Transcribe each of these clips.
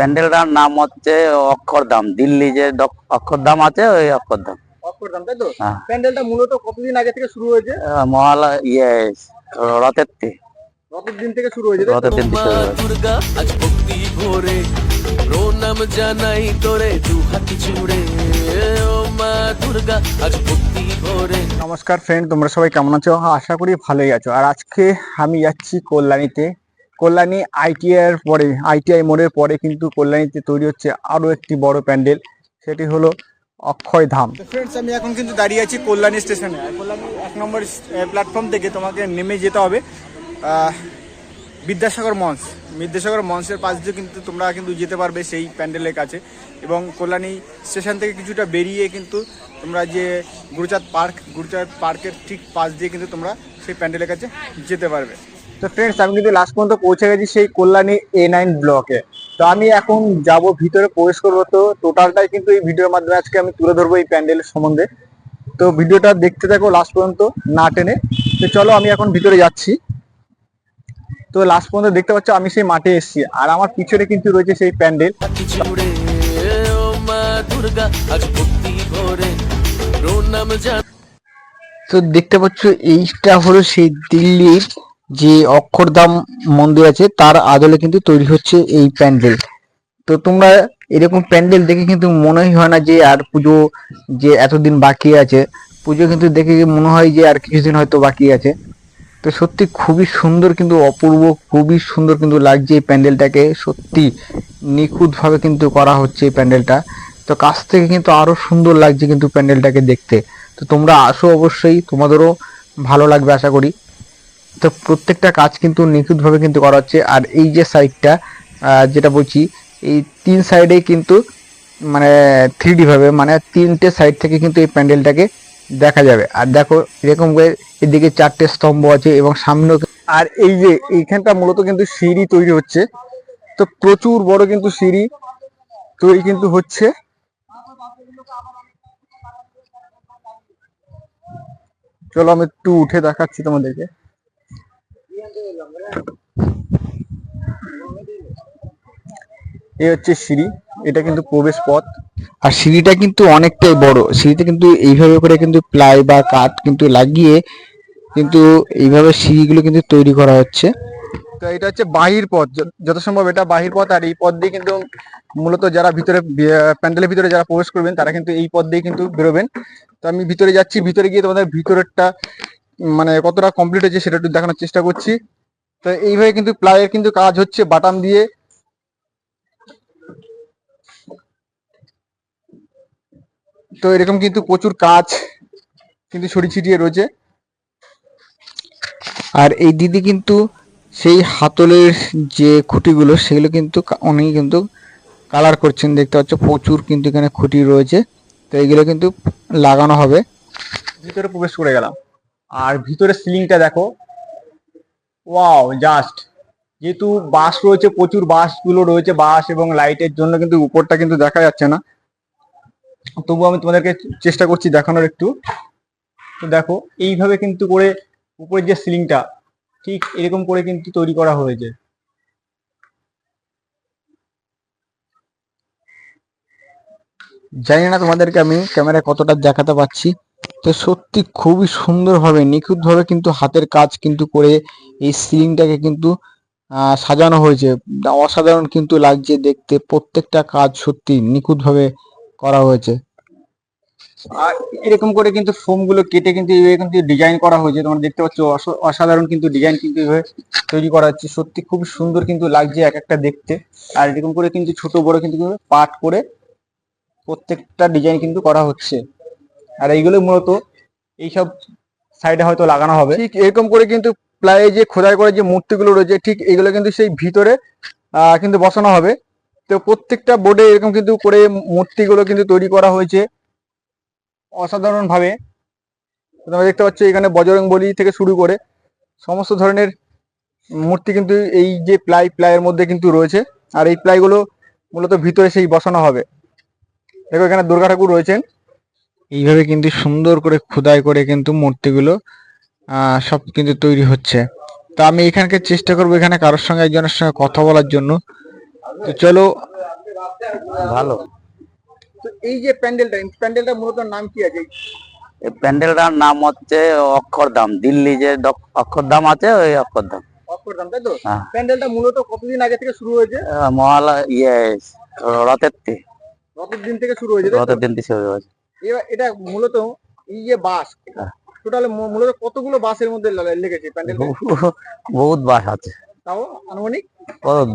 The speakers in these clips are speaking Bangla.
প্যান্ডেলটার নাম হচ্ছে অক্ষরধাম দিল্লি যে অক্ষরধাম আছে ওই অক্ষরধাম অক্ষরধাম তাই তো? হ্যাঁ। প্যান্ডেলটা মূলত কতদিন আগে থেকে শুরু হয়েছে? মহালয়া ইয়ে রথের রথের দিন থেকে শুরু হয়েছে রথের দিন মা থেকে দুর্গা আজ ভক্তি ভরে। প্রণাম জানাই তোরে দু হাত জুড়ে। ও মা দুর্গা আজ ভক্তি ভরে। নমস্কার ফ্রেন্ড তোমরা সবাই কেমন আছো? আশা করি ভালোই আছো। আর আজকে আমি যাচ্ছি কল্যাণীতে। কল্যাণী আইটিআই এর পরে আইটিআই মোড়ের পরে কিন্তু কল্যাণীতে তৈরি হচ্ছে আরও একটি বড় প্যান্ডেল, সেটি হলো অক্ষয় ধাম। ফ্রেন্ডস আমি এখন কিন্তু দাঁড়িয়ে আছি কল্যাণী স্টেশনে কল্যাণী এক নম্বর প্ল্যাটফর্ম থেকে তোমাকে নেমে যেতে হবে। বিদ্যাসাগর মঞ্চ। বিদ্যাসাগর মঞ্চের পাশ দিয়ে কিন্তু তোমরা কিন্তু যেতে পারবে সেই প্যান্ডেলের কাছে। এবং কল্যাণী স্টেশন থেকে কিছুটা বেরিয়ে কিন্তু তোমরা যে গুরুচাঁদ পার্ক, গুরুচাঁদ পার্কের ঠিক পাশ দিয়ে কিন্তু তোমরা সেই প্যান্ডেলের কাছে যেতে পারবে। তো ফ্রেন্ডস আমি কিন্তু লাস্ট পর্যন্ত পৌঁছে গেছি সেই কল্যাণী এ নাইন ব্লকে তো আমি এখন যাব ভিতরে প্রবেশ করব। তো টোটালটাই কিন্তু এই ভিডিওর মাধ্যমে আজকে আমি তুলে ধরবো এই প্যান্ডেলের সম্বন্ধে। তো ভিডিওটা দেখতে থাকো লাস্ট পর্যন্ত না টেনে। তো চলো আমি এখন ভিতরে যাচ্ছি। তো লাস্ট পর্যন্ত দেখতে পাচ্ছ আমি সেই মাঠে এসেছি। আর আমার পিছনে কিন্তু রয়েছে সেই প্যান্ডেল তো দেখতে পাচ্ছ এইটা হলো সেই দিল্লির যে অক্ষরধাম মন্দির আছে, তার আদলে কিন্তু তৈরি হচ্ছে এই প্যান্ডেল। তো তোমরা এরকম প্যান্ডেল দেখে কিন্তু মনেই হয় না যে আর পুজো যে এতদিন বাকি আছে, পুজো কিন্তু দেখে মনে হয় যে আর কিছুদিন হয়তো বাকি আছে। তো সত্যি খুবই সুন্দর কিন্তু অপূর্ব, খুবই সুন্দর কিন্তু লাগছে এই প্যান্ডেলটাকে। সত্যি নিখুঁতভাবে কিন্তু করা হচ্ছে এই প্যান্ডেলটা। তো কাছ থেকে কিন্তু আরও সুন্দর লাগছে কিন্তু প্যান্ডেলটাকে দেখতে। তো তোমরা আসো অবশ্যই, তোমাদেরও ভালো লাগবে আশা করি। তো প্রত্যেকটা কাজ কিন্তু নিখুঁতভাবে কিন্তু করা হচ্ছে। আর এই যে সাইডটা যেটা বলছি, এই তিন সাইডে কিন্তু মানে থ্রি ভাবে মানে তিনটে সাইড থেকে কিন্তু এই প্যান্ডেলটাকে দেখা যাবে। আর দেখো, এরকম করে এদিকে চারটে স্তম্ভ আছে এবং সামনেও আর এই যে এইখানটা মূলত কিন্তু সিঁড়ি তৈরি হচ্ছে। তো প্রচুর বড় কিন্তু সিঁড়ি তৈরি কিন্তু হচ্ছে। চলো আমি একটু উঠে দেখাচ্ছি তোমাদেরকে। এই হচ্ছে সিঁড়ি এটা কিন্তু প্রবেশ পথ। আর সিঁড়িটা কিন্তু অনেকটাই বড়। সিঁড়িতে কিন্তু এইভাবে করে কিন্তু প্লাই বা কাঠ কিন্তু লাগিয়ে কিন্তু এইভাবে সিঁড়িগুলো কিন্তু তৈরি করা হচ্ছে। তো এটা হচ্ছে বাহির পথ। যত সম্ভব এটা বাহির পথ। আর এই পথ দিয়ে কিন্তু মূলত যারা ভিতরে প্যান্ডেলের ভিতরে যারা প্রবেশ করবেন তারা কিন্তু এই পথ দিয়ে কিন্তু বেরোবেন। তো আমি ভিতরে যাচ্ছি। ভিতরে গিয়ে তোমাদের ভিতরেরটা মানে কতটা কমপ্লিট হয়েছে সেটা একটু দেখানোর চেষ্টা করছি। তো এইভাবে কিন্তু প্লাইয়ের কিন্তু কাজ হচ্ছে বাটাম দিয়ে। তো এরকম কিন্তু প্রচুর কাজ কিন্তু ছড়িয়ে ছিটিয়ে রয়েছে। আর এই দিদি কিন্তু সেই হাতলের যে খুঁটিগুলো সেগুলো কিন্তু উনি কিন্তু কালার করছেন, দেখতে পাচ্ছ প্রচুর কিন্তু এখানে খুঁটি রয়েছে। তো এগুলো কিন্তু লাগানো হবে। ভিতরে প্রবেশ করে গেলাম। আর ভিতরে সিলিংটা দেখো। ওয়াও জাস্ট যেহেতু বাস রয়েছে, প্রচুর বাসগুলো রয়েছে বাস এবং লাইটের জন্য কিন্তু উপরটা কিন্তু দেখা যাচ্ছে না। তবু আমি তোমাদেরকে চেষ্টা করছি দেখানোর একটু। তো দেখো, এইভাবে কিন্তু করে উপরের যে সিলিংটা ঠিক এরকম করে কিন্তু তৈরি করা হয়েছে। জানি না তোমাদেরকে আমি ক্যামেরায় কতটা দেখাতে পাচ্ছি। তো সত্যি খুবই সুন্দরভাবে নিখুঁতভাবে কিন্তু হাতের কাজ কিন্তু করে এই সিলিংটাকে কিন্তু সাজানো হয়েছে। অসাধারণ কিন্তু লাগছে দেখতে। প্রত্যেকটা কাজ সত্যি নিখুঁতভাবে করা হয়েছে। আর এরকম করে কিন্তু ফোমগুলো কেটে কিন্তু কিন্তু ডিজাইন করা হয়েছে। তোমরা দেখতে পাচ্ছ, অস- অসাধারণ কিন্তু ডিজাইন কিন্তু এইভাবে তৈরি করা হচ্ছে। সত্যি খুব সুন্দর কিন্তু লাগছে এক একটা দেখতে। আর এরকম করে কিন্তু ছোট বড় কিন্তু পার্ট করে প্রত্যেকটা ডিজাইন কিন্তু করা হচ্ছে। আর এইগুলো মূলত এইসব সাইডে হয়তো লাগানো হবে। ঠিক এরকম করে কিন্তু প্লাই যে খোদাই করে যে মূর্তিগুলো রয়েছে, ঠিক এগুলো কিন্তু সেই ভিতরে কিন্তু বসানো হবে। তো প্রত্যেকটা বোর্ডে এরকম কিন্তু করে মূর্তিগুলো কিন্তু তৈরি করা হয়েছে অসাধারণ ভাবে তোমরা দেখতে পাচ্ছ এখানে বজরং বলি থেকে শুরু করে সমস্ত ধরনের মূর্তি কিন্তু এই যে প্লাই, প্লাইয়ের মধ্যে কিন্তু রয়েছে। আর এই প্লাইগুলো মূলত ভিতরে সেই বসানো হবে। দেখো এখানে দুর্গা ঠাকুর রয়েছেন। এইভাবে কিন্তু সুন্দর করে খোদাই করে কিন্তু মূর্তিগুলো সব কিন্তু তৈরি হচ্ছে। তো আমি এখানকার চেষ্টা করব এখানে কারোর সঙ্গে একজনের সঙ্গে কথা বলার জন্য। তো চলো। ভালো। তো এই যে প্যান্ডেলটা প্যান্ডেলটা মূলত নাম কি আছে? এই প্যান্ডেলটার নাম হচ্ছে অক্ষরধাম দিল্লি যে অক্ষরধাম আছে ওই অক্ষরধাম অক্ষরধাম তাই তো? হ্যাঁ। প্যান্ডেলটা মূলত কতদিন আগে থেকে শুরু হয়েছে? মহালয়া ইয়ে রথের দিন। থেকে শুরু হয়েছে রথের দিন থেকে শুরু হয়েছে। এবার এটা মূলত এই যে বাস হ্যাঁ। টোটাল মূলত কতগুলো বাসের মধ্যে লেগেছে প্যান্ডেল বহুত বাস আছে। তাও আনুমানিক? কত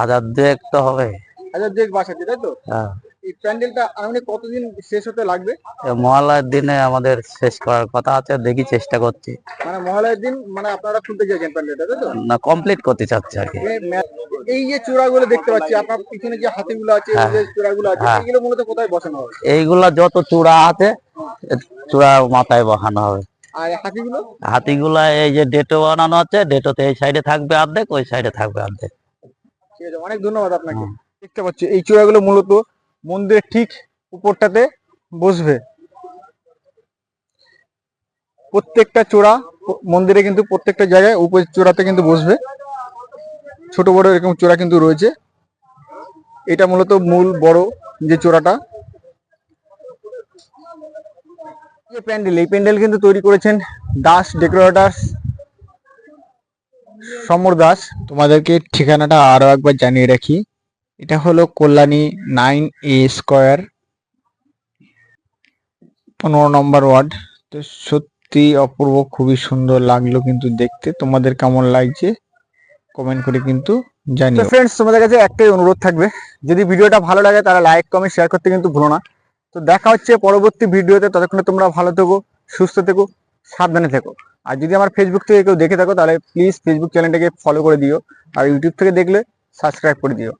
হাজার দুয়েক তো হবে। হাজার দুয়েক বাস আছে তাই তো? হ্যাঁ। এই প্যান্ডেলটা আনুমানিক কতদিন শেষ হতে লাগবে? মহালয়ার দিনে আমাদের শেষ করার কথা আছে দেখি চেষ্টা করছি। মানে মহালয়ের দিন মানে আপনারা খুলতে চাইছেন প্যান্ডেলটা তাই তো? না কমপ্লিট করতে চাচ্ছি আর কি। এই যে চূড়াগুলো দেখতে পাচ্ছি আপনার পিছনে যে হাতিগুলো আছে ওই যে চূড়াগুলো আছে হ্যাঁ। মূলত কোথায় বসানো হবে? এইগুলা যত চূড়া আছে এ মাথায় বসানো হবে। আর এই হাতিগুলো এই যে ডেটো বানানো আছে ডেটোতে এই সাইডে থাকবে অর্ধেক ওই সাইডে থাকবে অর্ধেক। ঠিক আছে অনেক ধন্যবাদ আপনাকে। দেখতে পাচ্ছি এই চূড়াগুলো মূলত মন্দিরের ঠিক উপরটাতে বসবে। প্রত্যেকটা চূড়া মন্দিরে কিন্তু প্রত্যেকটা জায়গায় উপর চূড়াতে কিন্তু বসবে। ছোট বড় এরকম চোরা কিন্তু রয়েছে। এটা মূলত মূল বড় যে চোরাটা। প্যান্ডেল, এই প্যান্ডেল কিন্তু তৈরি করেছেন দাস ডেকোরেটার্স সমর দাস। তোমাদেরকে ঠিকানাটা আরও একবার জানিয়ে রাখি। এটা হলো কল্যাণী নাইন এ স্কোয়ার, পনেরো নম্বর ওয়ার্ড। তো সত্যি অপূর্ব, খুবই সুন্দর লাগল কিন্তু দেখতে। তোমাদের কেমন লাগছে? কমেন্ট করে কিন্তু তো জানিও ফ্রেন্ডস তোমাদের কাছে একটাই অনুরোধ থাকবে, যদি ভিডিওটা ভালো লাগে তারা লাইক কমেন্ট শেয়ার করতে কিন্তু ভুলো না। তো দেখা হচ্ছে পরবর্তী ভিডিওতে, ততক্ষণে তোমরা ভালো থেকো, সুস্থ থেকো, সাবধানে থেকো। আর যদি আমার ফেসবুক থেকে কেউ দেখে থাকো, তাহলে প্লিজ ফেসবুক চ্যানেলটাকে ফলো করে দিও, আর ইউটিউব থেকে দেখলে সাবস্ক্রাইব করে দিও।